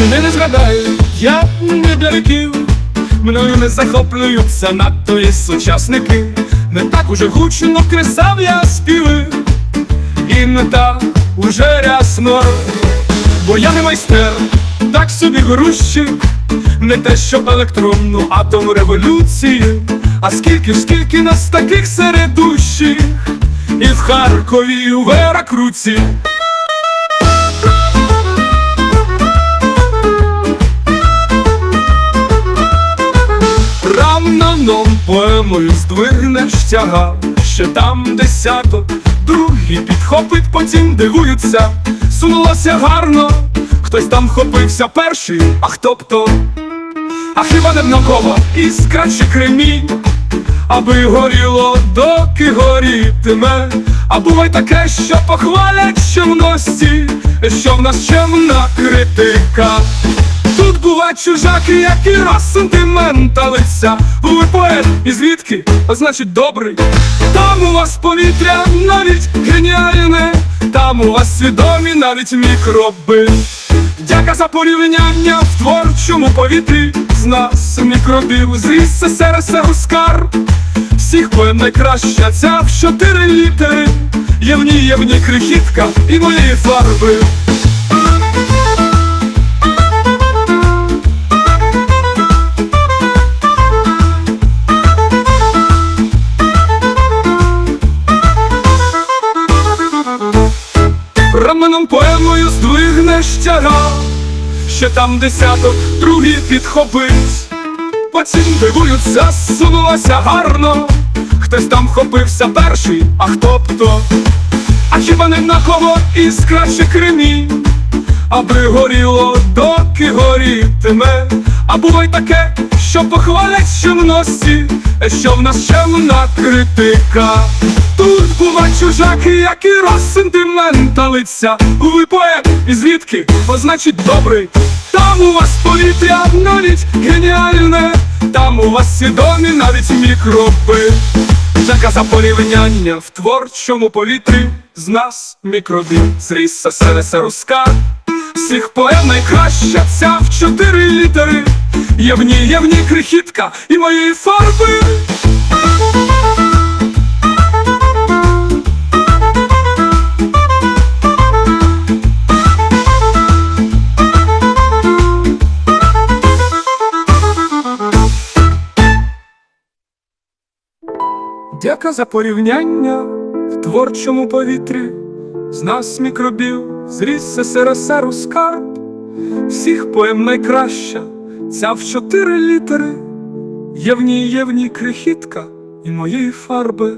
Мене не згадають, я не для віків Мною не захоплюються надто і сучасники. Не так уже гучно кресав я співи. І не так уже рясно. Бо я не майстер, так собі грузчик. Не те, що електронну атом революції. А скільки скільки нас таких середущих І в Харкові, і у Веракруці поемою здвигнеш тяга, ще там десяток, другий підхопить, потім дивуються, сунулося гарно, хтось там хопився перший, а хто б то, а хіба не однаково іскра чи кремінь, аби горіло, доки горітиме, а бувай таке, що похвалять чемності, що в нас чемна критика. Бувають чужаки, які розсентименталися Ви поет і звідки, а значить добрий. Там у вас повітря навіть геніальне. Там у вас свідомі навіть мікроби. Дяка за порівняння в творчому повітрі. З нас мікробів з СССР скар Всіх поем найкраща ця в чотири літери. Є в ній, є в ній крихітка і моєї фарби Раменом поемою здвигнеш тяга, ще там десяток, другий підхопить. Потім дивуються, сунулося гарно. Хтось там хопився перший, а хто б то. А хіба не на кого іскра чи кремінь, аби горіло, доки горітиме. А бувай таке, що похвалять чемності, що в нас чемна критика. Тут бувають чужаки, які розсентименталиться. Ви поет і звідки, бо значить добрий. Там у вас повітря навіть геніальне, там у вас свідомі навіть мікроби. Жака за порівняння в творчому повітрі з нас мікробів зріс СНСР руска. Всіх поем найкраща ця в чотири літери. Є в ній, є в ній крихітка і моєї фарби. Дяка за порівняння в творчому повітрі. З нас мікробів зріс СРСР у скарб. Всіх поем найкраща, ця в чотири літери. Є в ній, є в ній крихітка і моєї фарби.